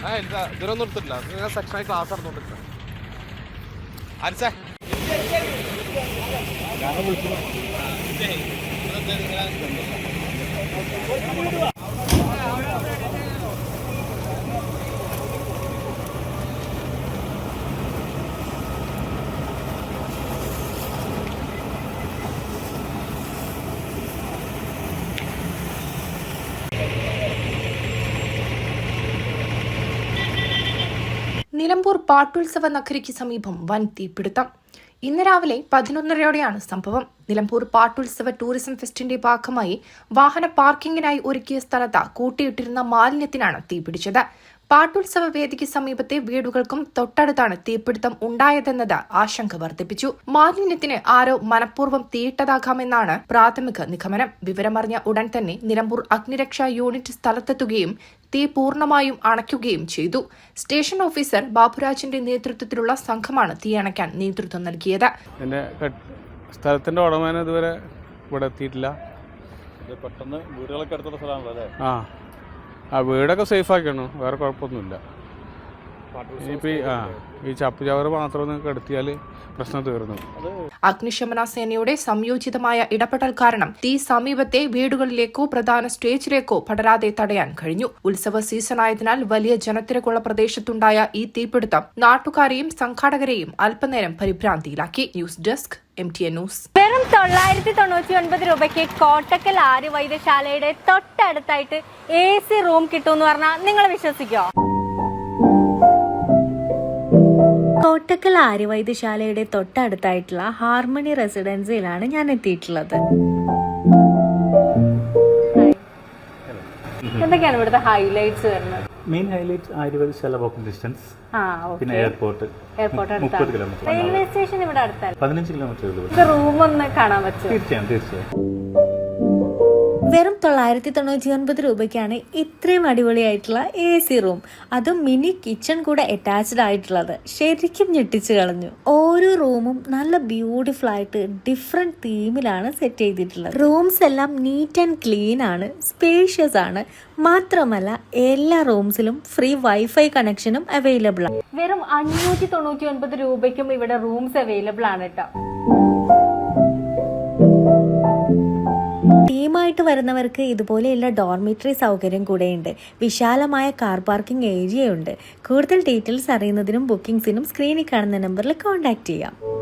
ആ ഇല്ല ഇതിനൊന്നും എടുത്തിട്ടില്ല. നിങ്ങൾ സെക്ഷനായി ക്ലാസ് നടന്നുകൊണ്ടിരിക്കുക അരിച്ചേ നിലമ്പൂർ പാട്ടുത്സവ നഗരിക്ക് സമീപം വൻ തീപിടുത്തം. ഇന്ന് രാവിലെ പതിനൊന്നരയോടെയാണ് സംഭവം. നിലമ്പൂർ പാട്ടുത്സവ ടൂറിസം ഫെസ്റ്റിന്റെ ഭാഗമായി വാഹന പാർക്കിംഗിനായി ഒരുക്കിയ സ്ഥലത്ത് കൂട്ടിയിട്ടിരുന്ന മാലിന്യത്തിനാണ് തീപിടിച്ചത്. പാട്ടുത്സവ വേദിക്ക് സമീപത്തെ വീടുകൾക്കും തൊട്ടടുത്താണ് തീപിടുത്തം ഉണ്ടായതെന്നത് ആശങ്ക വർദ്ധിപ്പിച്ചു. മാലിന്യത്തിന് ആരോ മനഃപൂർവം തീയിട്ടതാകാമെന്നാണ് പ്രാഥമിക നിഗമനം. വിവരമറിഞ്ഞ ഉടൻ തന്നെ നിലമ്പൂർ അഗ്നിരക്ഷാ യൂണിറ്റ് സ്ഥലത്തെത്തുകയും തീ പൂർണമായും അണയ്ക്കുകയും ചെയ്തു. സ്റ്റേഷൻ ഓഫീസർ ബാബുരാജിന്റെ നേതൃത്വത്തിലുള്ള സംഘമാണ് തീ അണയ്ക്കാൻ നേതൃത്വം നൽകിയത്. സ്ഥലത്തിന്റെ ഉടമേനെ ഇതുവരെ ഇവിടെ എത്തിയിട്ടില്ല. ഇത് പെട്ടെന്ന് വീടുകളൊക്കെ അടുത്തുള്ള സ്ഥലമാണല്ലോ അല്ലേ? ആ വീടൊക്കെ സേഫ് ആക്കിയാണ് വേറെ കുഴപ്പമൊന്നുമില്ല. ഇനിയിപ്പോൾ ഈ ആ മാത്രം ഒന്ന് കെടുത്തിയാൽ പ്രശ്നം തീർന്നു. അഗ്നിശമന സേനയുടെ സംയോജിതമായ ഇടപെടൽ കാരണം തീ സമീപത്തെ വീടുകളിലേക്കോ പ്രധാന സ്റ്റേജിലേക്കോ പടരാതെ തടയാൻ കഴിഞ്ഞു. ഉത്സവ സീസണായതിനാൽ വലിയ ജനത്തിരക്കുള്ള പ്രദേശത്തുണ്ടായ ഈ തീപിടുത്തം നാട്ടുകാരെയും സംഘാടകരെയും അല്പനേരം പരിഭ്രാന്തിയിലാക്കി. News desk M T N news. വെറും തൊള്ളായിരത്തി തൊണ്ണൂറ്റി ഒൻപത് രൂപയ്ക്ക് കോട്ടക്കൽ ആര്യ വൈദ്യശാലയുടെ തൊട്ടടുത്തായിട്ട് എ സി റൂം കിട്ടുമെന്ന് പറഞ്ഞാൽ നിങ്ങൾ വിശ്വസിക്കോ കോട്ടക്കൽ ആര്യവൈദ്യശാലയുടെ തൊട്ടടുത്തായിട്ടുള്ള ഹാർമണി റെസിഡൻസിയിലാണ് ഞാൻ എത്തിയിട്ടുള്ളത്. എന്തൊക്കെയാണ് ഇവിടുത്തെ ഹൈലൈറ്റ്സ് വരുന്നത്? മെയിൻ ഹൈലൈറ്റ് വാക്കിംഗ് ഡിസ്റ്റൻസ് പിന്നെ എയർപോർട്ട് മുപ്പത് കിലോമീറ്റർ റെയിൽവേ സ്റ്റേഷൻ ഇവിടെ അടുത്തല്ല? പതിനഞ്ച് കിലോമീറ്റർ റൂം ഒന്ന് കാണാൻ പറ്റും തീർച്ചയായും തീർച്ചയായും. വെറും തൊള്ളായിരത്തി തൊണ്ണൂറ്റി ഒൻപത് രൂപയ്ക്കാണ് ഇത്രയും അടിപൊളിയായിട്ടുള്ള എ സി റൂം അതും മിനി കിച്ചൺ കൂടെ അറ്റാച്ച്ഡ് ആയിട്ടുള്ളത്. ശരിക്കും ഞെട്ടിച്ചു കളഞ്ഞു. ഓരോ റൂമും നല്ല ബ്യൂട്ടിഫുൾ ആയിട്ട് ഡിഫറെന്റ് തീമിലാണ് സെറ്റ് ചെയ്തിട്ടുള്ളത്. റൂംസ് എല്ലാം നീറ്റ് ആൻഡ് ക്ലീൻ ആണ് സ്പേഷ്യസ് ആണ്. മാത്രമല്ല എല്ലാ റൂംസിലും ഫ്രീ വൈഫൈ കണക്ഷനും അവൈലബിൾ ആണ്. വെറും അഞ്ഞൂറ്റി തൊണ്ണൂറ്റി ഒൻപത് രൂപയ്ക്കും ഇവിടെ റൂംസ് അവൈലബിൾ ആണ് കേട്ടോ ടീമായിട്ട് വരുന്നവർക്ക് ഇതുപോലെയുള്ള ഡോർമിറ്ററി സൗകര്യം കൂടെയുണ്ട്. വിശാലമായ കാർ പാർക്കിംഗ് ഏരിയയുണ്ട്. കൂടുതൽ ഡീറ്റെയിൽസ് അറിയുന്നതിനും ബുക്കിംഗ്സിനും സ്ക്രീനിൽ കാണുന്ന നമ്പറിൽ കോൺടാക്ട് ചെയ്യാം.